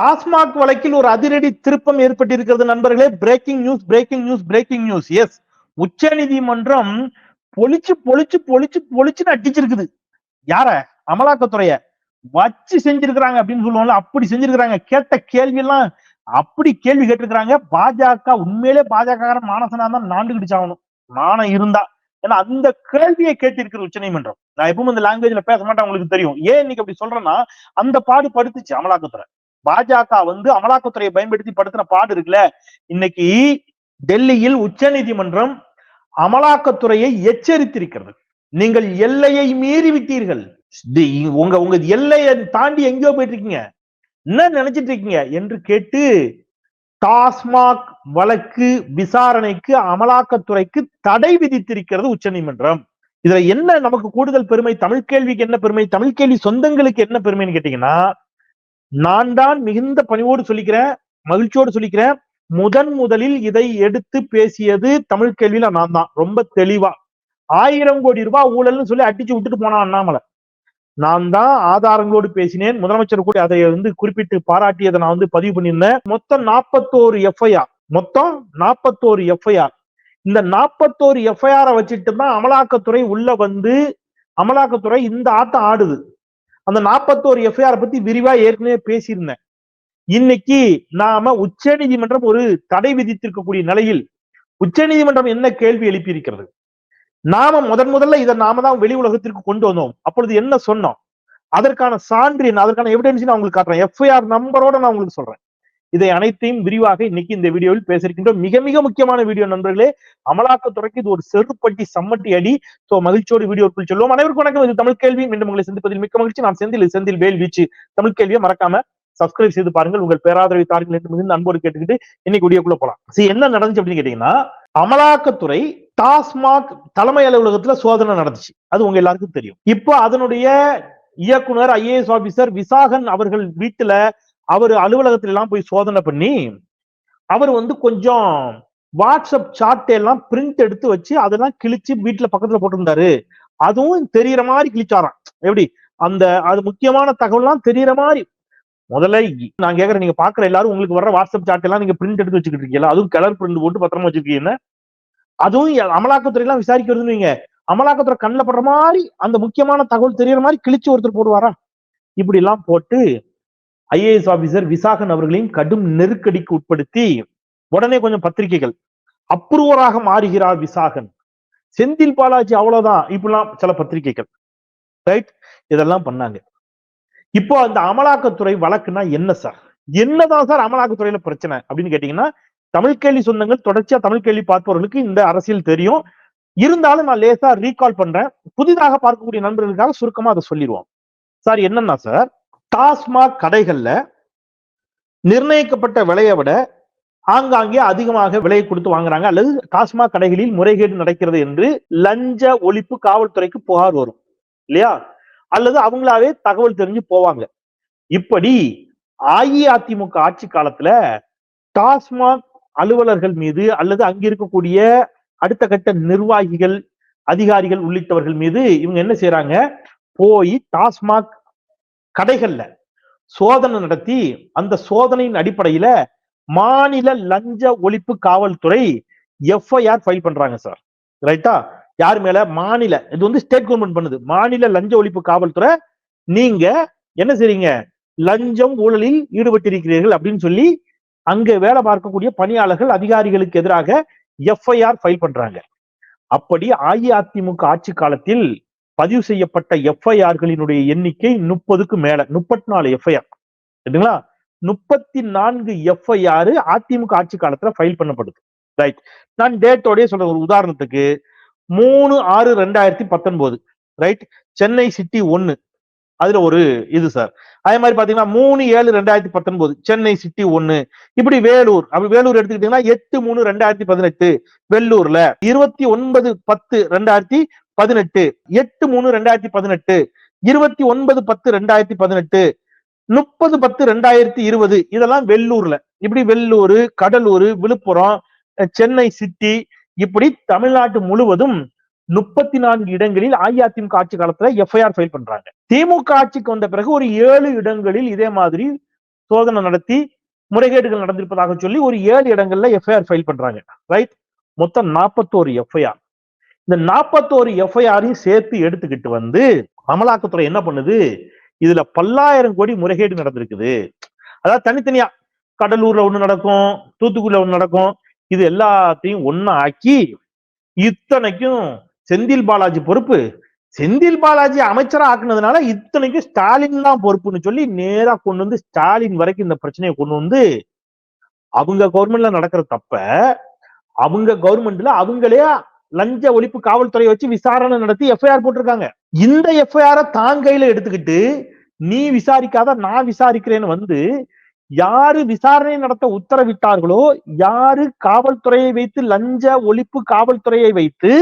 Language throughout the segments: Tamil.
டாஸ்மாக் வழக்கில் ஒரு அதிரடி திருப்பம் ஏற்பட்டிருக்கிறது நண்பர்களே. Breaking news breaking news breaking news S உச்ச நீதிமன்றம் பொழிச்சு பொழிச்சு பொழிச்சு பொழிச்சுன்னு அடிச்சிருக்குது. யார? அமலாக்கத்துறைய. வச்சு செஞ்சிருக்கிறாங்க அப்படின்னு சொல்லுவாங்கல்ல அப்படி செஞ்சிருக்கிறாங்க. கேட்ட கேள்வி எல்லாம் அப்படி கேள்வி கேட்டிருக்கிறாங்க. பாஜக உண்மையிலே பாஜக மானசனா தான் நாண்டு கிடிச்சாகணும் மானம் இருந்தா. ஏன்னா அந்த கேள்வியை கேட்டிருக்கிற உச்ச நீதிமன்றம். நான் எப்பவும் இந்த லாங்குவேஜ்ல பேச மாட்டேன் உங்களுக்கு தெரியும். ஏன் இன்னைக்கு அப்படி சொல்றேன்னா அந்த பாடு படுத்துச்சு அமலாக்கத்துறை. பாஜக வந்து அமலாக்கத்துறையை பயன்படுத்தி படுத்தின பாடு இருக்குல்ல? இன்னைக்கு டெல்லியில் உச்ச நீதிமன்றம் அமலாக்கத்துறையை எச்சரித்திருக்கிறது. நீங்கள் எல்லையை மீறி விட்டீர்கள். உங்க உங்க எல்லையை தாண்டி எங்கேயோ போயிட்டு இருக்கீங்க என்ன நினைச்சிட்டு இருக்கீங்க? என்று கேட்டு டாஸ்மாக் வழக்கு விசாரணைக்கு அமலாக்கத்துறைக்கு தடை விதித்திருக்கிறது உச்சநீதிமன்றம். இதுல என்ன நமக்கு கூடுதல் பெருமை? தமிழ் கேள்விக்கு என்ன பெருமை? தமிழ் கேள்வி சொந்தங்களுக்கு என்ன பெருமைன்னு கேட்டீங்கன்னா நான் தான் மிகுந்த பணிவோடு சொல்லிக்கிறேன் மகிழ்ச்சியோடு சொல்லிக்கிறேன். முதன் முதலில் இதை எடுத்து பேசியது தமிழ் கேள்வியில நான் தான் ரொம்ப தெளிவா. ஆயிரம் கோடி ரூபாய் ஊழல்னு சொல்லி அடிச்சு விட்டுட்டு போனான் அண்ணாமலை. நான் தான் ஆதாரங்களோடு பேசினேன். முதலமைச்சர் கூட அதை வந்து குறிப்பிட்டு பாராட்டியதை நான் வந்து பதிவு பண்ணியிருந்தேன். மொத்தம் நாற்பத்தோரு எஃப்ஐஆர் மொத்தம் நாற்பத்தோரு எஃப்ஐஆர் இந்த நாற்பத்தோரு எஃப்ஐஆரை வச்சுட்டு தான் அமலாக்கத்துறை உள்ள வந்து அமலாக்கத்துறை இந்த ஆட்டம் ஆடுது. அந்த நாற்பத்தோரு எஃப்ஐஆர் பத்தி விரிவா ஏற்கனவே பேசியிருந்தேன். இன்னைக்கு நாம உச்ச நீதிமன்றம் ஒரு தடை விதித்திருக்கக்கூடிய நிலையில் உச்ச நீதிமன்றம் என்ன கேள்வி எழுப்பியிருக்கிறது? நாம முதன் முதல்ல இதை நாம தான் வெளி உலகத்திற்கு கொண்டு வந்தோம். அப்பொழுது என்ன சொன்னோம்? அதற்கான சான்று என்ன? அதற்கான எவிடன்ஸ் நான் உங்களுக்கு காட்டுறேன். எஃப்ஐஆர் நம்பரோட நான் உங்களுக்கு சொல்றேன். இதை அனைத்தையும் விரிவாக இன்னைக்கு இந்த வீடியோவில் பேசியிருக்கின்றோம். மிக மிக முக்கியமான வீடியோ நண்பர்களே அமலாக்கத்துறைக்கு இது ஒரு செருப்பட்டி சம்மட்டி அடி. சோ மகிழ்ச்சியோடு வீடியோக்குள் சொல்லுவோம் அனைவருக்கும் வணக்கம். இது தமிழ் கேள்வி. மீண்டும் உங்களை சந்திப்பதில் மிக்க மகிழ்ச்சி. நான் செந்தில். செந்தில் வேல் வீச்சு. தமிழ் கேள்வியை மறக்காம சப்ஸ்கிரைப் செய்து பாருங்கள். உங்கள் பேராதரவை தாருங்கள் என்று மிகுந்த அன்போடு கேட்டுக்கிட்டு இன்னைக்கு வீடியோக்குள்ள போலாம். சரி என்ன நடந்துச்சு அப்படின்னு கேட்டீங்கன்னா அமலாக்கத்துறை டாஸ்மாக் தலைமை அலுவலகத்துல சோதனை நடந்துச்சு. அது உங்க எல்லாருக்கும் தெரியும். இப்போ அதனுடைய இயக்குனர் ஐஏஎஸ் ஆபிசர் விசாகன் அவர்கள் வீட்டுல அவர் அலுவலகத்துல எல்லாம் போய் சோதனை பண்ணி அவர் வந்து கொஞ்சம் வாட்ஸ்அப் சாட்டை எல்லாம் பிரிண்ட் எடுத்து வச்சு அதெல்லாம் கிழிச்சு வீட்டுல பக்கத்துல போட்டிருந்தாரு. அதுவும் தெரியற மாதிரி கிழிச்சாராம். எப்படி? அந்த அது முக்கியமான தகவல்லாம் தெரியற மாதிரி. முதல்ல நான் கேக்குறேன் நீங்க பாக்குற எல்லாரும் உங்களுக்கு வர வாட்ஸ்அப் சாட் எல்லாம் நீங்க பிரிண்ட் எடுத்து வச்சுக்கிட்டு இருக்கீங்களா அதுவும் கலர் பிரிண்ட் போட்டு பத்திரமா வச்சிருக்கீங்க அதுவும் அமலாக்கத்துறை எல்லாம் விசாரிக்கிறதுன்னு நீங்க அமலாக்கத்துறை கண்ணில் படுற மாதிரி அந்த முக்கியமான தகவல் தெரியற மாதிரி கிழிச்சு ஒருத்தர் போடுவாரா இப்படி எல்லாம் போட்டு ஐஏஎஸ் ஆபீசர் விசாகன் அவர்களையும் கடும் நெருக்கடிக்கு உட்படுத்தி உடனே கொஞ்சம் பத்திரிகைகள். அப்ரூவராக மாறுகிறார் விசாகன். செந்தில் பாலாஜி அவ்வளவுதான். இப்படிலாம் சில பத்திரிகைகள். ரைட் இதெல்லாம் பண்ணாங்க. இப்போ அந்த அமலாக்கத்துறை வழக்குனா என்ன சார்? என்னதான் சார் அமலாக்கத்துறையில பிரச்சனை? அப்படின்னு கேட்டீங்கன்னா தமிழ் கேள்வி சொந்தங்கள் தொடர்ச்சியா தமிழ் கேள்வி பார்ப்பவர்களுக்கு இந்த அரசியல் தெரியும். இருந்தாலும் நான் லேசா ரீகால் பண்றேன். புதிதாக பார்க்கக்கூடிய நண்பர்களுக்காக சுருக்கமா அதை சொல்லிடுவோம் சார் என்னன்னா சார் டாஸ்மாக் கடைகள்ல நிர்ணயிக்கப்பட்ட விலையை விட ஆங்காங்கே அதிகமாக விலையை கொடுத்து வாங்குறாங்க. அல்லது டாஸ்மாக் கடைகளில் முறைகேடு நடக்கிறது என்று லஞ்ச ஒழிப்பு காவல்துறைக்கு புகார் வரும். இல்லையா? அல்லது அவங்களாவே தகவல் தெரிஞ்சு போவாங்க. இப்படி அஇஅதிமுக ஆட்சி காலத்துல டாஸ்மாக் அலுவலர்கள் மீது அல்லது அங்க இருக்கக்கூடிய அடுத்த கட்ட நிர்வாகிகள் அதிகாரிகள் உள்ளிட்டவர்கள் மீது இவங்க என்ன செய்யறாங்க போய் டாஸ்மாக் கடைகள்ல சோதனை நடத்தி அந்த சோதனையின் அடிப்படையில மாநில லஞ்ச ஒழிப்பு காவல்துறை எஃப்ஐஆர் ஃபைல் பண்றாங்க சார் ரைட்டா யார் மேல? மாநில. இது வந்து ஸ்டேட் கவர்மெண்ட் பண்ணுது. மாநில லஞ்ச ஒழிப்பு காவல்துறை நீங்க என்ன செய்றீங்க? லஞ்சம் ஊழலில் ஈடுபட்டிருக்கிறீர்கள் அப்படின்னு சொல்லி அங்க வேலை பார்க்கக்கூடிய பணியாளர்கள் அதிகாரிகளுக்கு எதிராக எஃப்ஐஆர் ஃபைல் பண்றாங்க. அப்படி அஇஅதிமுக ஆட்சி காலத்தில் பதிவு செய்யப்பட்ட எஃப்ஐஆர்களினுடைய எண்ணிக்கை முப்பதுக்கு மேல முப்பத்தி நாலு எஃப்ஐஆர் சரிங்களா? முப்பத்தி நான்கு எஃப்ஐஆர் அதிமுக ஆட்சி காலத்துல ஃபைல் பண்ணப்படுது. ரைட் நான் டேட்டோடய சொல்றேன். ஒரு உதாரணத்துக்கு மூணு ஆறு ரெண்டாயிரத்தி பத்தொன்பது. ரைட் சென்னை சிட்டி ஒன்னு. அதுல ஒரு இது சார் அதே மாதிரி பாத்தீங்கன்னா மூணு ஏழு ரெண்டாயிரத்தி பத்தொன்பது. சென்னை சிட்டி ஒன்னு. இப்படி வேலூர். அப்படி வேலூர் எடுத்துக்கிட்டீங்கன்னா எட்டு மூணு ரெண்டாயிரத்தி பதினெட்டு. வெள்ளூர்ல இருபத்தி ஒன்பது பத்து ரெண்டாயிரத்தி பதினெட்டு எட்டு மூணு ரெண்டாயிரத்தி பதினெட்டு இருபத்தி ஒன்பது பத்து ரெண்டாயிரத்தி பதினெட்டு முப்பது பத்து ரெண்டாயிரத்தி இருபது இதெல்லாம் வெள்ளூர்ல. இப்படி வெள்ளூர் கடலூர் விழுப்புரம் சென்னை சிட்டி இப்படி தமிழ்நாட்டு முழுவதும் முப்பத்தி நான்கு இடங்களில் அஇஅதிமுக ஆட்சி காலத்துல எஃப்ஐஆர் ஃபைல் பண்றாங்க. திமுக ஆட்சிக்கு வந்த பிறகு ஒரு ஏழு இடங்களில் இதே மாதிரி சோதனை நடத்தி முறைகேடுகள் நடந்திருப்பதாக சொல்லி ஒரு ஏழு இடங்கள்ல எஃப்ஐஆர் ஃபைல் பண்றாங்க. ரைட்? மொத்தம் நாற்பத்தோரு எஃப்ஐஆர். இந்த நாற்பத்தோரு எஃப்ஐஆரையும் சேர்த்து எடுத்துக்கிட்டு வந்து அமலாக்கத்துறை என்ன பண்ணுது? இதுல பல்லாயிரம் கோடி முறைகேடு நடந்திருக்குது. அதாவது தனித்தனியா கடலூர்ல ஒண்ணு நடக்கும் தூத்துக்குடியில ஒண்ணு நடக்கும். இது எல்லாத்தையும் ஒண்ணா ஆக்கி இத்தனைக்கும் செந்தில் பாலாஜி பொறுப்பு. செந்தில் பாலாஜி அமைச்சரா ஆக்குனதுனால இத்தனைக்கும் ஸ்டாலின் தான் பொறுப்புன்னு சொல்லி நேரா கொண்டு வந்து ஸ்டாலின் வரைக்கும் இந்த பிரச்சனையை கொண்டு வந்து அவங்க கவர்மெண்ட்ல நடக்கிற தப்ப அவங்க கவர்மெண்ட்ல அவங்களே லஞ்ச ஒழிப்பு காவல்துறையை வச்சு விசாரணை நடத்தி எஃப்ஐஆர் போட்டிருக்காங்க. இந்த எஃப்ஐஆர தான் கையில எடுத்துக்கிட்டு நீ விசாரிக்காத நான் விசாரிக்கிறேன்னு வந்து யாரு விசாரணை நடத்த உத்தரவிட்டார்களோ யாரு காவல்துறையை வைத்து லஞ்ச ஒழிப்பு காவல்துறையை வைத்து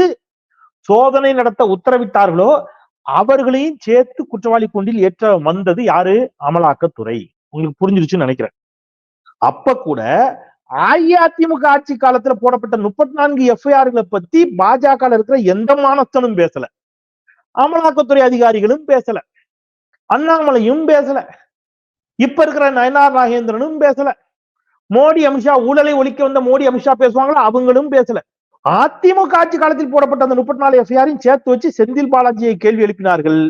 சோதனை நடத்த உத்தரவிட்டார்களோ அவர்களையும் சேர்த்து குற்றவாளி கூண்டில் ஏற்ற வந்தது யாரு? அமலாக்கத்துறை. உங்களுக்கு புரிஞ்சிருச்சுன்னு நினைக்கிறேன். அப்ப கூட அஇஅதிமுக ஆட்சி காலத்துல போடப்பட்ட முப்பத்தி நான்கு எஃப்ஐஆர்களை பத்தி பாஜக இருக்கிற எந்த மானஸ்தனும் பேசல. அமலாக்கத்துறை அதிகாரிகளும் பேசல. அண்ணாமலையும் பேசல. இப்ப இருக்கிற நயனார் நாகேந்திரனும் பேசல. மோடி அமித்ஷா ஊழலை ஒழிக்க வந்த மோடி அமித்ஷா பேசுவாங்களா? அவங்களும் பேசல. அதிமுக ஆட்சி காலத்தில் போடப்பட்ட அந்த முப்பத்தி நாலு எஃப்ஐஆரையும் சேர்த்து வச்சு செந்தில் பாலாஜியை கேள்வி எழுப்பினார்கள்.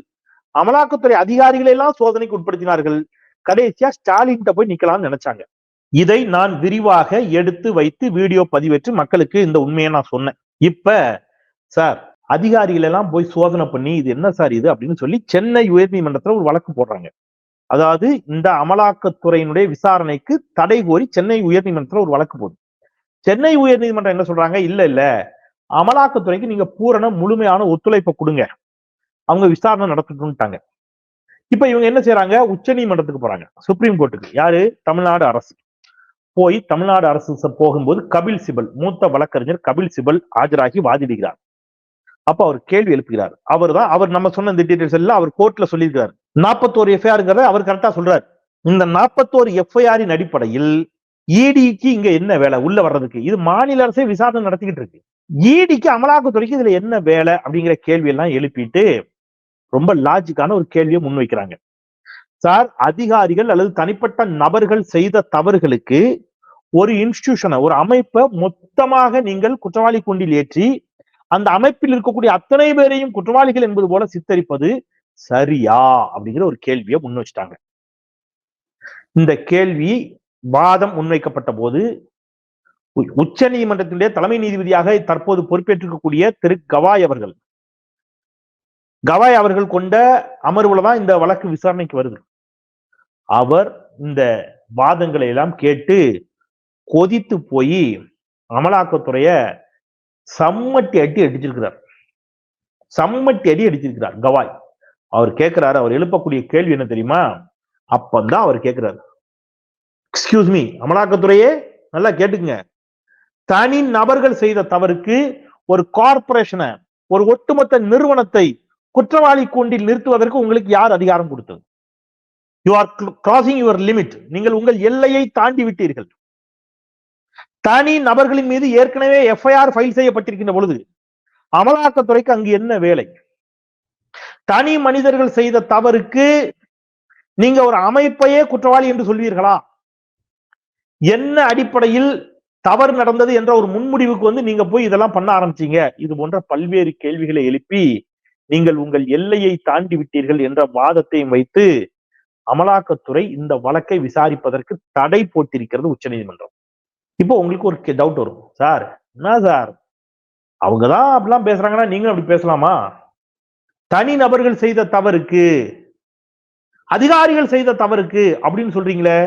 அமலாக்கத்துறை அதிகாரிகளை எல்லாம் சோதனைக்கு உட்படுத்தினார்கள். கடைசியா ஸ்டாலின் போய் நிக்கலாம்னு நினைச்சாங்க. இதை நான் விரிவாக எடுத்து வைத்து வீடியோ பதிவேற்று மக்களுக்கு இந்த உண்மையை நான் சொன்னேன். இப்ப சார் அதிகாரிகள் எல்லாம் போய் சோதனை பண்ணி இது என்ன சார் இது அப்படின்னு சொல்லி சென்னை உயர்நீதிமன்றத்துல ஒரு வழக்கு போடுறாங்க. அதாவது இந்த அமலாக்கத்துறையினுடைய விசாரணைக்கு தடை கோரி சென்னை உயர்நீதிமன்றத்துல ஒரு வழக்கு போகுது சென்னை உயர்நீதிமன்றம் என்ன சொல்றாங்க? இல்ல இல்ல. அமலாக்கத்துறைக்கு நீங்க பூரண முழுமையான ஒத்துழைப்பை கொடுங்க. அவங்க விசாரணை நடத்திட்டுட்டாங்க இப்ப இவங்க என்ன செய்யறாங்க உச்ச நீதிமன்றத்துக்கு போறாங்க. சுப்ரீம் கோர்ட்டுக்கு. யாரு? தமிழ்நாடு அரசு. போய் தமிழ்நாடு அரசு போகும்போது கபில் சிபல் மூத்த வழக்கறிஞர் கபில் சிபல் ஆஜராகி வாதிடுகிறார். அப்ப அவர் கேள்வி எழுப்புகிறார். அவர் தான் அவர் நம்ம சொன்ன இந்த டீடைல்ஸ் எல்லாம் அவர் கோர்ட்ல சொல்லியிருக்கிறார். நாற்பத்தோரு எஃப்ஐஆருங்கிறத அவர் கரெக்டா சொல்றாரு. இந்த நாற்பத்தோரு எஃப்ஐஆரின் அடிப்படையில் இடிக்கு இங்க என்ன வேலை? உள்ள வர்றதுக்கு. இது மாநில அரசே விசாரணை நடத்திக்கிட்டு இருக்கு. இடிக்கு அமலாக்கத்துறைக்கு இதுல என்ன வேலை? அப்படிங்கிற கேள்வி எல்லாம் எழுப்பிட்டு ரொம்ப லாஜிக்கான ஒரு கேள்வியை முன்வைக்கிறாங்க. சார் அதிகாரிகள் அல்லது தனிப்பட்ட நபர்கள் செய்த தவறுகளுக்கு ஒரு இன்ஸ்டிடியூஷனை ஒரு அமைப்பை மொத்தமாக நீங்கள் குற்றவாளி குண்டில் ஏற்றி அந்த அமைப்பில் இருக்கக்கூடிய அத்தனை பேரையும் குற்றவாளிகள் என்பது போல சித்தரிப்பது சரியா? அப்படிங்கிற ஒரு கேள்வியை முன் வச்சிட்டாங்க. இந்த கேள்வி வாதம் முன்வைக்கப்பட்ட போது உச்ச நீதிமன்றத்தினுடைய தலைமை நீதிபதியாக தற்போது பொறுப்பேற்றிருக்கக்கூடிய திரு கவாய் அவர்கள் கவாய் அவர்கள் கொண்ட அமர்வுல தான் இந்த வழக்கு விசாரணைக்கு வருது. அவர் இந்த வாதங்களை எல்லாம் கேட்டு கொதித்து போய் அமலாக்கத்துறைய சம்மட்டி அடி அடிச்சிருக்கிறார். சம்மட்டி அடி அடிச்சிருக்கிறார். கவாய். அவர் கேட்கிறாரு அவர் எழுப்பக்கூடிய கேள்வி என்ன தெரியுமா? அப்பந்தான் அவர் கேட்கிறாரு எக்ஸ்கியூஸ் மீ அமலாக்கத்துறையே நல்லா கேட்டுக்குங்க. தனி நபர்கள் செய்த தவறுக்கு ஒரு கார்பரேஷனை ஒரு ஒட்டுமொத்த நிறுவனத்தை குற்றவாளி கூண்டில் நிறுத்துவதற்கு உங்களுக்கு யார் அதிகாரம் கொடுத்தது? You are crossing your limit நீங்கள் உங்கள் எல்லையை தாண்டி விட்டீர்கள். தனி நபர்களின் மீது ஏற்கனவே எஃப்ஐஆர் ஃபைல் செய்யப்பட்டிருக்கின்ற பொழுது அமலாக்கத்துறைக்கு அங்கு என்ன வேலை? தனி மனிதர்கள் செய்த தவறுக்கு நீங்க ஒரு அமைப்பையே குற்றவாளி என்று சொல்வீர்களா? என்ன அடிப்படையில் தவறு நடந்தது என்ற ஒரு முன்முடிவுக்கு வந்து நீங்க போய் இதெல்லாம் பண்ண ஆரம்பிச்சீங்க? இது போன்ற பல்வேறு கேள்விகளை எழுப்பி நீங்கள் உங்கள் எல்லையை தாண்டி விட்டீர்கள் என்ற வாதத்தையும் வைத்து அமலாக்கத்துறை இந்த வழக்கை விசாரிப்பதற்கு தடை போட்டிருக்கிறது உச்சநீதிமன்றம். இப்போ உங்களுக்கு ஒரு டவுட் வரும். சார் என்ன சார்? அவங்கதான் அப்படிலாம் பேசுறாங்கன்னா நீங்களும் அப்படி பேசலாமா? தனி நபர்கள் செய்த தவறுக்கு அதிகாரிகள் செய்த தவறுக்கு அப்படின்னு சொல்றீங்களே?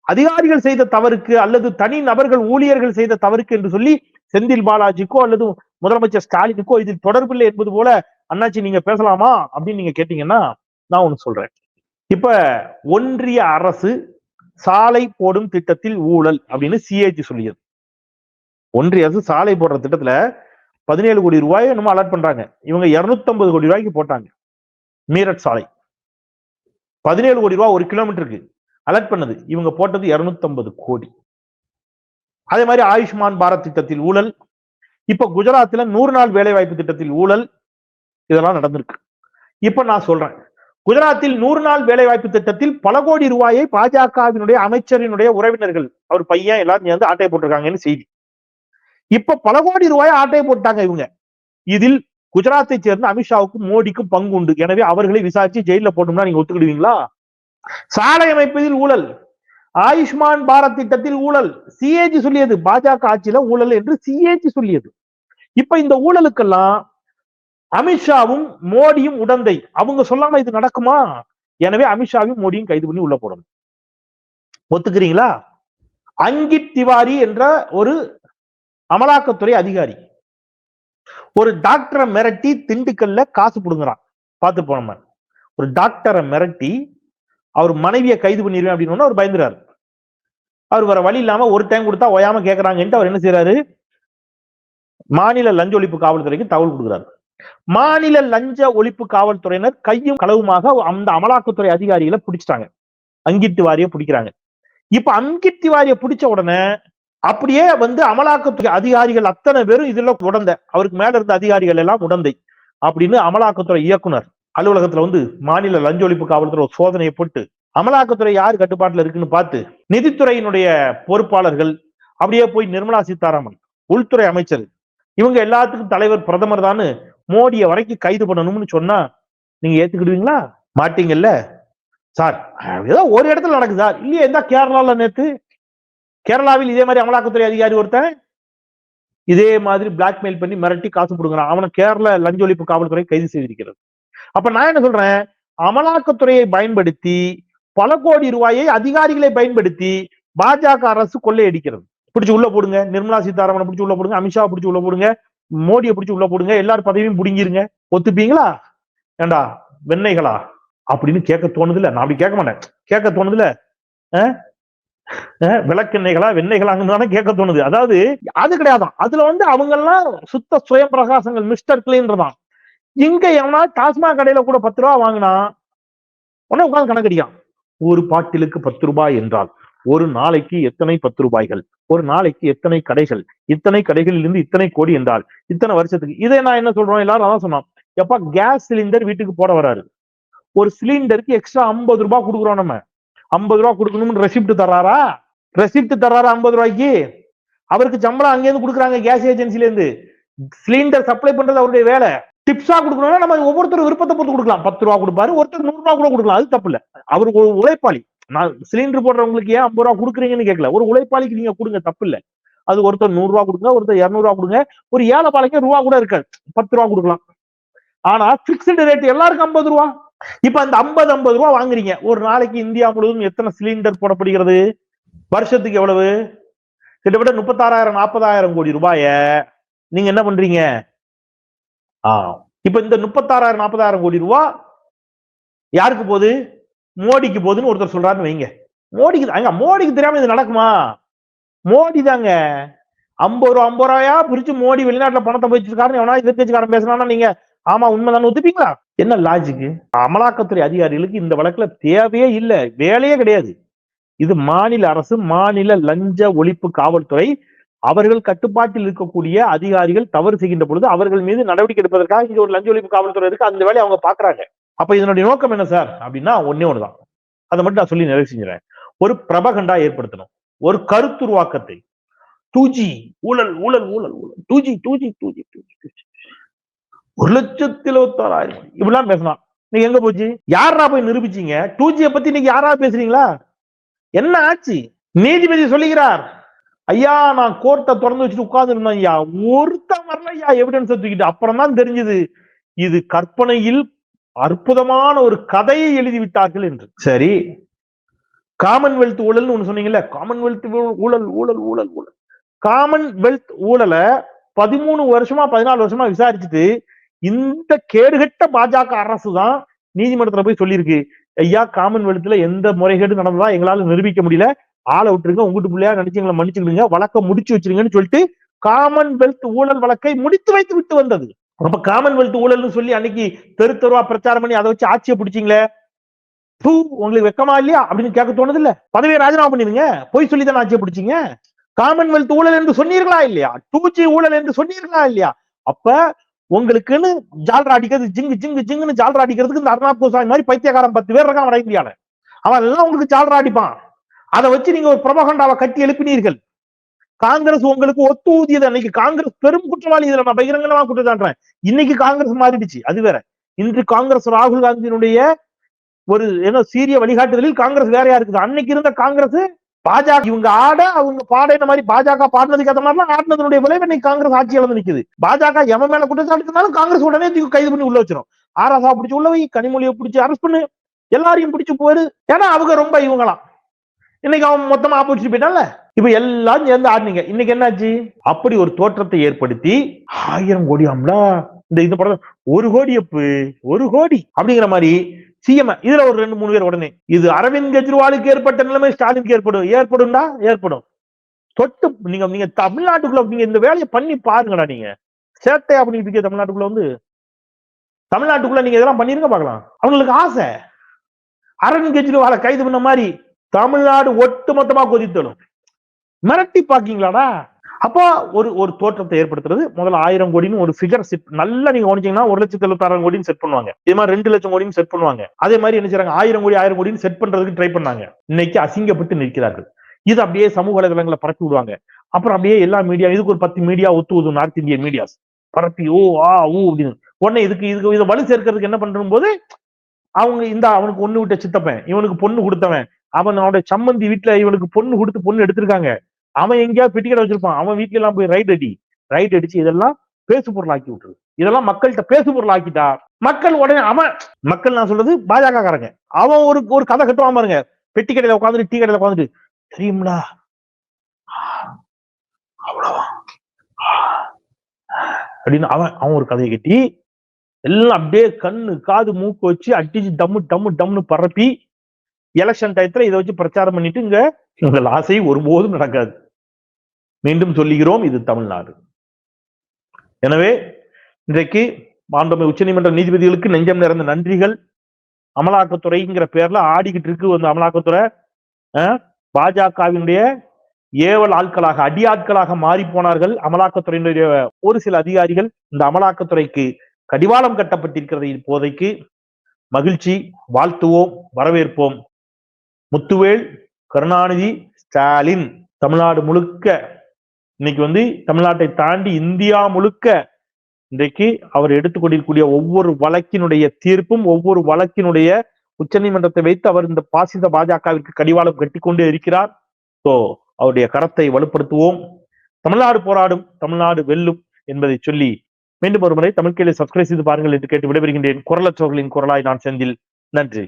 அதிகாரிகள் செய்த தவறுக்கு அல்லது தனி நபர்கள் ஊழியர்கள் செய்த தவறுக்கு என்று சொல்லி செந்தில் பாலாஜிக்கோ அல்லது முதலமைச்சர் ஸ்டாலினுக்கோ இதில் தொடர்பில்லை என்பது போல அண்ணாச்சி நீங்க பேசலாமா? அப்படின்னு நீங்க கேட்டீங்கன்னா நான் ஒண்ணு சொல்றேன். இப்ப ஒன்றிய அரசு சாலை போடும் திட்டத்தில் ஊழல் அப்படின்னு சிஏஜி சொல்லியது. ஒன்றிய அரசு சாலை போடுற திட்டத்துல பதினேழு கோடி ரூபாய் நம்ம அலர்ட் பண்றாங்க. இவங்க 250 கோடி ரூபாய்க்கு போட்டாங்க. மீரட் சாலை. பதினேழு கோடி ரூபாய் ஒரு கிலோமீட்டருக்கு அலர்ட் பண்ணது. இவங்க போட்டது 250 கோடி. அதே மாதிரி ஆயுஷ்மான் பாரத் திட்டத்தில் ஊழல். இப்ப குஜராத்ல நூறு நாள் வேலை வாய்ப்பு திட்டத்தில் ஊழல். இதெல்லாம் நடந்திருக்கு. இப்ப நான் சொல்றேன். குஜராத்தில் நூறு நாள் வேலைவாய்ப்பு திட்டத்தில் பல கோடி ரூபாயை பாஜகவினுடைய அமைச்சரினுடைய உறவினர்கள் அவர் பையன் எல்லாரும் சேர்ந்து ஆட்டை போட்டிருக்காங்கன்னு செய்தி. இப்ப பல கோடி ரூபாயை ஆட்டை போட்டாங்க இவங்க. இதில் குஜராத்தை சேர்ந்த அமித்ஷாவுக்கும் மோடிக்கும் பங்கு உண்டு. எனவே அவர்களை விசாரிச்சு ஜெயில போட்டோம்னா நீங்க ஒத்துக்கிடுவீங்களா? சாலை அமைப்பதில் ஊழல். ஆயுஷ்மான் பாரத் திட்டத்தில் ஊழல். சிஏஜி சொல்லியது. பாஜக ஆட்சியில ஊழல் என்று சிஏஜி சொல்லியது. இப்ப இந்த ஊழலுக்கெல்லாம் அமித்ஷாவும் மோடியும் உடந்தை. அவங்க சொல்லாம இது நடக்குமா? எனவே அமித்ஷாவையும் மோடியும் கைது பண்ணி உள்ள போடணும். ஒத்துக்கிறீங்களா? அங்கித் திவாரி என்ற ஒரு அமலாக்கத்துறை அதிகாரி. ஒரு டாக்டரை மிரட்டி திண்டுக்கல்ல காசு புடுங்குறான். பார்த்து போனோம் ஒரு டாக்டரை மிரட்டி அவர் மனைவியை கைது பண்ணிடுவேன் அப்படின்னு அவர் பயந்துறாரு. அவர் வர வழி இல்லாம ஒரு டைம் கொடுத்தா ஓயாம கேட்கறாங்கன்ட்டு அவர் என்ன செய்யறாரு மாநில லஞ்ச ஒழிப்பு காவல்துறைக்கு தகவல் கொடுக்குறாரு. மாநில லஞ்ச ஒழிப்பு காவல்துறையினர் கையும் களவுமாக அந்த அமலாக்கத்துறை அதிகாரிகளை பிடிச்சிட்டாங்க. அங்கித் வாரிய பிடிக்கிறாங்க. இப்ப அங்கித் திவாரியை பிடிச்ச உடனே அப்படியே வந்து அமலாக்கத்துறை அதிகாரிகள் அத்தனை பேரும் இதுல உடந்த. அவருக்கு மேல இருந்த அதிகாரிகள் எல்லாம் உடந்தை அப்படின்னு அமலாக்கத்துறை இயக்குனர் அலுவலகத்துல வந்து மாநில லஞ்ச ஒழிப்பு காவல்துறை ஒரு சோதனையை போட்டு அமலாக்கத்துறை யார் கட்டுப்பாட்டுல இருக்குன்னு பார்த்து நிதித்துறையினுடைய பொறுப்பாளர்கள் அப்படியே போய் நிர்மலா சீதாராமன் உள்துறை அமைச்சர் இவங்க எல்லாத்துக்கும் தலைவர் பிரதமர் தான் மோடியை வரைக்கும் கைது பண்ணணும்னு சொன்னா நீங்க ஏத்துக்கிடுவீங்களா? மாட்டீங்கல்ல? சார் ஏதோ ஒரு இடத்துல நடக்குது சார். இல்லையே எந்த கேரளால நேத்து கேரளாவில் இதே மாதிரி அமலாக்கத்துறை அதிகாரி ஒருத்தன் இதே மாதிரி பிளாக்மெயில் பண்ணி மிரட்டி காசு கொடுக்குறான் அவனை கேரள லஞ்ச ஒழிப்பு காவல்துறை கைது செய்திருக்கிறது. அப்ப நான் என்ன சொல்றேன்? அமலாக்கத்துறையை பயன்படுத்தி பல கோடி ரூபாயை அதிகாரிகளை பயன்படுத்தி பாஜக அரசு கொள்ளையடிக்கிறது. பிடிச்சி உள்ள போடுங்க. நிர்மலா சீதாராமனை பிடிச்சி உள்ள போடுங்க. அமித்ஷா பிடிச்சி உள்ள போடுங்க. மோடியை பிடிச்சி உள்ள போடுங்க எல்லாரும் பதவியும் பிடிங்கிருங்க. ஒத்துப்பீங்களா? ஏண்டா வெண்ணெய்களா? அப்படின்னு கேட்க தோணுதுல நான் அப்படி கேட்க மாட்டேன். கேட்க தோணுதுல விளக்கெண்ணெய்களா வெண்ணெய்களாங்கன்னு தானே கேட்க தோணுது. அதாவது அது கிடையாதான். அதுல வந்து அவங்க எல்லாம் சுத்த சுய பிரகாசங்கள் மிஸ்டர் கிளீன்றதான். இங்க எவனா டாஸ்மாக் கடையில கூட பத்து ரூபா வாங்கினா உடனே உட்காந்து கணக்கடிக்கான் ஒரு பாட்டிலுக்கு பத்து ரூபாய் என்றால் ஒரு நாளைக்கு எத்தனை பத்து ரூபாய்கள்? ஒரு நாளைக்கு எத்தனை கடைகள்? இத்தனை கடைகளில் இருந்து இத்தனை கோடி என்றால் இத்தனை வருஷத்துக்கு. இதை நான் என்ன சொல்றோம்? எல்லாரும் அதான் சொன்னோம். எப்பா கேஸ் சிலிண்டர் வீட்டுக்கு போட வராரு. ஒரு சிலிண்டருக்கு எக்ஸ்ட்ரா ஐம்பது ரூபாய் கொடுக்குறோம் நம்ம. ஐம்பது ரூபாய் கொடுக்கணும்னு ரெசிப்ட் தர்றாரா? ரெசிப்ட் தர்றாரா ஐம்பது ரூபாய்க்கு? அவருக்கு சம்பளம் அங்கேருந்து கொடுக்குறாங்க கேஸ் ஏஜென்சில இருந்து சிலிண்டர் சப்ளை பண்றது அவருடைய வேலை. டிப்ஸா கொடுக்கணும்னா நம்ம ஒவ்வொருத்தர் விருப்பத்தை பொறுத்து கொடுக்கலாம். பத்து ரூபா கொடுப்பாரு ஒருத்தர் நூறு ரூபா கூட கொடுக்கலாம். அது தப்பு இல்லை. அவர் ஒரு உழைப்பாளி. நான் சிலிண்டர் போடுறவங்களுக்கு ஏன் ஐம்பது ரூபா கொடுக்குறீங்கன்னு கேட்கல ஒரு உழைப்பாளிக்கு நீங்க கொடுங்க தப்பு இல்லை அது ஒருத்தர் நூறு ரூபா கொடுங்க ஒருத்தர் இரநூறுவா கொடுங்க. ஒரு ஏழை பாலைக்கு ரூபா கூட இருக்காது. பத்து ரூபா கொடுக்கலாம். ஆனா பிக்சடு ரேட் எல்லாருக்கும் ஐம்பது ரூபா. இப்ப அந்த ஐம்பது ஐம்பது ரூபா வாங்குறீங்க. ஒரு நாளைக்கு இந்தியா முழுவதும் எத்தனை சிலிண்டர் போடப்படுகிறது? வருஷத்துக்கு எவ்வளவு? கிட்டத்தட்ட முப்பத்தாறாயிரம் நாற்பதாயிரம் கோடி ரூபாய நீங்க என்ன பண்றீங்க? ஆஹ் இப்ப இந்த முப்பத்தாறாயிரம் நாற்பதாயிரம் கோடி ரூபா யாருக்கு போகுது? மோடிக்கு போகுதுன்னு ஒருத்தர் சொல்றாருன்னு வைங்க. மோடிக்கு அங்க மோடிக்கு தெரியாம இது நடக்குமா? மோடி தாங்க. ஐம்பது ரூபா ஐம்பது ரூபாயா பிரிச்சு மோடி வெளிநாட்டுல பணத்தை போயிட்டு எவனா எதிர்கட்சிக்காரன் பேசினா நீங்க? ஆமா உண்மைதானே ஒத்துப்பீங்களா? என்ன லாஜிக்கு அமலாக்கத்துறை அதிகாரிகளுக்கு இந்த வழக்குல தேவையே இல்லை. வேலையே கிடையாது. இது மாநில அரசு மாநில லஞ்ச ஒழிப்பு காவல்துறை. அவர்கள் கட்டுப்பாட்டில் இருக்கக்கூடிய அதிகாரிகள் தவறு செய்கின்ற பொழுது அவர்கள் மீது நடவடிக்கை எடுப்பதற்காக இங்க ஒரு லஞ்ச ஒழிப்பு காவல்துறை இருக்கு. அந்த வேலையை அவங்க பாக்குறாங்க அப்ப இதனுடைய நோக்கம் என்ன சார்? அப்படின்னா ஒன்னே ஒண்ணுதான். அதை மட்டும் நான் சொல்லி நிறைவு செஞ்சுறேன். ஒரு பிரபகண்டா ஏற்படுத்தணும். ஒரு கருத்துருவாக்கத்தை. டூ ஜி ஊழல் ஊழல் ஊழல் ஊழல். Two G two G two G two G two G ஒரு லட்சத்தி எழுபத்தாறாயிரம் இப்படிலாம் பேசலாம். நீங்க எங்க போச்சு? யாரா போய் நிரூபிச்சீங்க? டூஜியை பத்தி நீங்க யாரா பேசுறீங்களா? என்ன ஆச்சு? நீதிபதி சொல்லுகிறார். ஐயா நான் கோர்ட்டை திறந்து வச்சுட்டு உட்கார்ந்து இருந்தேன் ஐயா. ஒருத்தன் வரல ஐயா. எவிடன்ஸ் தூக்கிட்டு. அப்புறம் தான் தெரிஞ்சது. இது கற்பனையில் அற்புதமான ஒரு கதையை எழுதி விட்டார்கள் என்று. சரி. காமன்வெல்த் ஊழல்னு ஒண்ணு சொன்னீங்கல்ல? காமன்வெல்த் ஊழல் ஊழல் ஊழல் ஊழல். காமன்வெல்த் ஊழலை பதிமூணு வருஷமா பதினாலு வருஷமா விசாரிச்சுட்டு இந்த கேடுகட்ட பாஜக அரசு தான் நீதிமன்றத்துல போய் சொல்லியிருக்கு. ஐயா காமன்வெல்த்ல எந்த முறைகேடு நடந்ததா எங்களால நிரூபிக்க முடியல. ஆளை விட்டுருங்க உங்ககிட்ட பிள்ளையா நினைச்சு எங்களை மன்னிச்சுக்கிடுங்க வழக்க முடிச்சு வச்சிருங்கன்னு சொல்லிட்டு காமன்வெல்த் ஊழல் வழக்கை முடித்து வைத்து விட்டு வந்தது. ரொம்ப காமன்வெல்த் ஊழல்னு சொல்லி அன்னைக்கு தெரு தெருவா பிரச்சாரம் பண்ணி அதை வச்சு ஆட்சியை பிடிச்சிங்களே? டூ உங்களுக்கு வெக்கமா இல்லையா? அப்படின்னு கேட்க தோணுது இல்ல பதவியை ராஜினாமா பண்ணிருங்க போய் சொல்லி தானே ஆட்சியை பிடிச்சிங்க? காமன்வெல்த் ஊழல் என்று சொன்னீர்களா இல்லையா? டூ ஜி ஊழல் என்று சொன்னீர்களா இல்லையா? அப்ப உங்களுக்குன்னு ஜால்ரா அடிக்கிறது ஜிங்கு ஜிங்கு ஜிங்குன்னு ஜால்ரா அடிக்கிறதுக்கு இந்த அர்ணாப் கோசாமி மாதிரி பைத்தியக்காரன் பத்து பேர் இருக்கான் வட இந்தியால அவன் எல்லாம் உங்களுக்கு ஜால்ரா அடிப்பான். அதை வச்சு நீங்க ஒரு பிரபகண்டாவை கட்டி எழுப்பினீர்கள். காங்கிரஸ் உங்களுக்கு ஒத்து ஊதியது அன்னைக்கு. காங்கிரஸ் பெரும் குற்றவாளி இதுல. நான் பகிரங்கமா குற்றச்சாட்டுறேன் இன்னைக்கு காங்கிரஸ் மாறிடுச்சு. அது வேற. இன்று காங்கிரஸ் ராகுல் காந்தியினுடைய ஒரு ஏதோ சீரிய வழிகாட்டுதலில் காங்கிரஸ் வேறையா இருக்குது? அன்னைக்கு இருந்த காங்கிரஸ் பாஜக. இவங்க ஆட அவங்க பாட இந்த மாதிரி பாஜக பாடினதுக்கு ஏற்ற மாதிரி ஆடினதனுடைய விளைவு இன்னைக்கு காங்கிரஸ் ஆட்சி இழந்து நிக்குது. பாஜக எவன் மேல குற்றச்சாட்டுனாலும் காங்கிரஸ் உடனே தூக்கி கைது பண்ணி உள்ள வச்சிரும். ஆராசா பிடிச்சி உள்ள வை கனிமொழியை பிடிச்சி அரெஸ்ட் பண்ணு. எல்லாரையும் பிடிச்சு போயிரு. ஏன்னா அவங்க ரொம்ப இவங்களாம். இன்னைக்கு அவன் மொத்தமா ஆப்போசிட் போயிட்டான்ல. இப்ப எல்லாரும் சேர்ந்து ஆடினீங்க. இன்னைக்கு என்னாச்சு? அப்படி ஒரு தோற்றத்தை ஏற்படுத்தி ஆயிரம் கோடி ஆம்லா இந்த இந்த படம் ஒரு கோடி அப்பு ஒரு கோடி அப்படிங்கிற மாதிரி சிஎம் இதுல ஒரு ரெண்டு மூணு பேர் உடனே இது அரவிந்த் கெஜ்ரிவாலுக்கு ஏற்பட்ட நிலைமை ஸ்டாலினுக்கு ஏற்படும் ஏற்படும்டா? ஏற்படும். தொட்டு நீங்க நீங்க தமிழ்நாட்டுக்குள்ள நீங்க இந்த வேலையை பண்ணி பாருங்கடா நீங்க. சேட்டை அப்படின்னு இருக்க தமிழ்நாட்டுக்குள்ள வந்து. தமிழ்நாட்டுக்குள்ள நீங்க இதெல்லாம் பண்ணிருங்க பார்க்கலாம். அவங்களுக்கு ஆசை. அரவிந்த் கெஜ்ரிவாலை கைது பண்ண மாதிரி தமிழ்நாடு ஒட்டு மொத்தமா கொதித்தலும் மிரட்டி பாக்கீங்களாடா? அப்போ ஒரு ஒரு தோற்றத்தை ஏற்படுத்துறது. முதல்ல ஆயிரம் கோடின்னு ஒரு ஃபிகர் செட் நல்லா நீங்க கவனிச்சீங்கன்னா ஒரு லட்சத்தி எழுபத்தாயிரம் கோடின்னு செட் பண்ணுவாங்க. இது மாதிரி ரெண்டு லட்சம் கோடியும் செட் பண்ணுவாங்க. அதே மாதிரி என்ன செய்றாங்க? ஆயிரம் கோடி ஆயிரம் கோடின்னு செட் பண்றதுக்கு ட்ரை பண்ணாங்க. இன்னைக்கு அசிங்கப்பட்டு நிற்கிறார்கள். இது அப்படியே சமூக வலைதளங்களை பரப்பி விடுவாங்க. அப்புறம் அப்படியே எல்லா மீடியா இதுக்கு ஒரு பத்து மீடியா ஒத்து ஊதும் நார்த் இந்தியன் மீடியாஸ் பரப்பி ஓ ஆ ஊ அப்படின்னு. உடனே இதுக்கு இதுக்கு இதை வலு சேர்க்கறதுக்கு என்ன பண்றும் போது அவங்க இந்த அவனுக்கு ஒண்ணு விட்ட சித்தப்பன் இவனுக்கு பொண்ணு கொடுத்தவன் அவனோட சம்மந்தி வீட்டுல இவனுக்கு பொண்ணு கொடுத்து பொண்ணு எடுத்திருக்காங்க. அவன் எங்கேயாவது பெட்டி கடை வச்சிருப்பான். அவன் வீட்டுல எல்லாம் போய் ரைட் அடி ரைட் அடிச்சு இதெல்லாம் பேசு பொருள் ஆக்கி விட்டுரு. இதெல்லாம் மக்கள்கிட்ட பேசு பொருள் ஆக்கிட்டா மக்கள் உடனே அவன் மக்கள் நான் சொல்றது பாஜக காரங்க அவன் ஒரு ஒரு கதை கட்டுவான் பாருங்க. பெட்டி கடையில உட்காந்துட்டு டீ கடையில உட்காந்துட்டு தெரியும்டா? அவ்வளவா அப்படின்னு அவன் அவன் ஒரு கதையை கட்டி எல்லாம் அப்படியே கண்ணு காது மூக்கு வச்சு அடிச்சு டம்மு டம்மு டம்னு பரப்பி எலெக்ஷன் டயத்துல இதை வச்சு பிரச்சாரம் பண்ணிட்டு இங்க உங்கள் ஆசை ஒருபோதும் நடக்காது. மீண்டும் சொல்லுகிறோம் இது தமிழ்நாடு. எனவே இன்றைக்கு மாண்புமை உச்சநீதிமன்ற நீதிபதிகளுக்கு நெஞ்சம் நிறைந்த நன்றிகள். அமலாக்கத்துறைங்கிற பேர்ல ஆடிக்கிட்டு இருக்கு அந்த அமலாக்கத்துறை. பாஜகவினுடைய ஏவல் ஆட்களாக அடியாட்களாக மாறி போனார்கள். அமலாக்கத்துறையினுடைய ஒரு சில அதிகாரிகள் இந்த அமலாக்கத்துறைக்கு கடிவாளம் கட்டப்பட்டிருக்கிறது இப்போதைக்கு. மகிழ்ச்சி வாழ்த்துவோம் வரவேற்போம். முத்துவேல் கருணாநிதி ஸ்டாலின். தமிழ்நாடு முழுக்க. இன்னைக்கு வந்து தமிழ்நாட்டை தாண்டி இந்தியா முழுக்க இன்றைக்கு அவர் எடுத்துக்கொண்டிருக்கக்கூடிய ஒவ்வொரு வழக்கினுடைய தீர்ப்பும் ஒவ்வொரு வழக்கினுடைய உச்சநீதிமன்றத்தை வைத்து அவர் இந்த பாசித பாஜகவிற்கு கடிவாளம் கட்டிக்கொண்டே இருக்கிறார். ஸோ அவருடைய கரத்தை வலுப்படுத்துவோம். தமிழ்நாடு போராடும் தமிழ்நாடு வெல்லும் என்பதை சொல்லி மீண்டும் ஒரு முறை தமிழ் சப்ஸ்கிரைப் செய்து பாருங்கள் என்று கேட்டு விடைபெறுகின்றேன். குரலச்சோர்களின் குரலாய் நான் செந்தில். நன்றி.